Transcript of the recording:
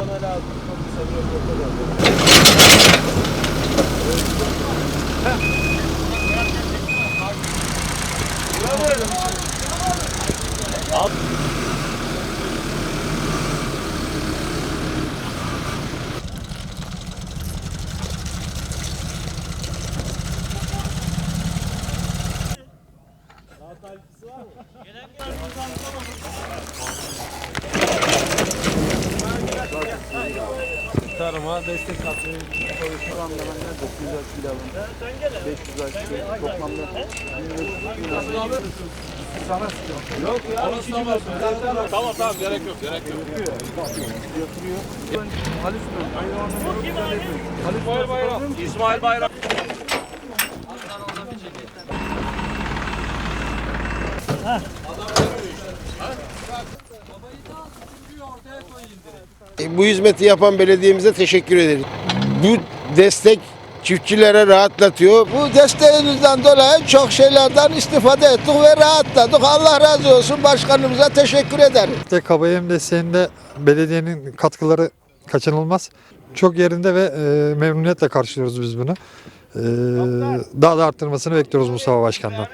bana lazım. Çok kısa bir röportaj aldım. Tarıma destek katmayı Şu anda bende 900 aç pilavım. 500 aç toplamda 1500 Sana Yok ya. Tamam tamam gerek yok gerek yok. yatırıyor. Halis yapıyor. Halis İsmail Bayram. İsmail Bayram. Bu hizmeti yapan belediyemize teşekkür ederiz. Bu destek çiftçilere rahatlatıyor. Bu desteğinizden dolayı çok şeylerden istifade ettik ve rahatladık. Allah razı olsun başkanımıza teşekkür ederim. De KBM desteğinde belediyenin katkıları kaçınılmaz. Çok yerinde ve e, memnuniyetle karşılıyoruz biz bunu. E, daha da arttırmasını bekliyoruz Mustafa Başkan'dan.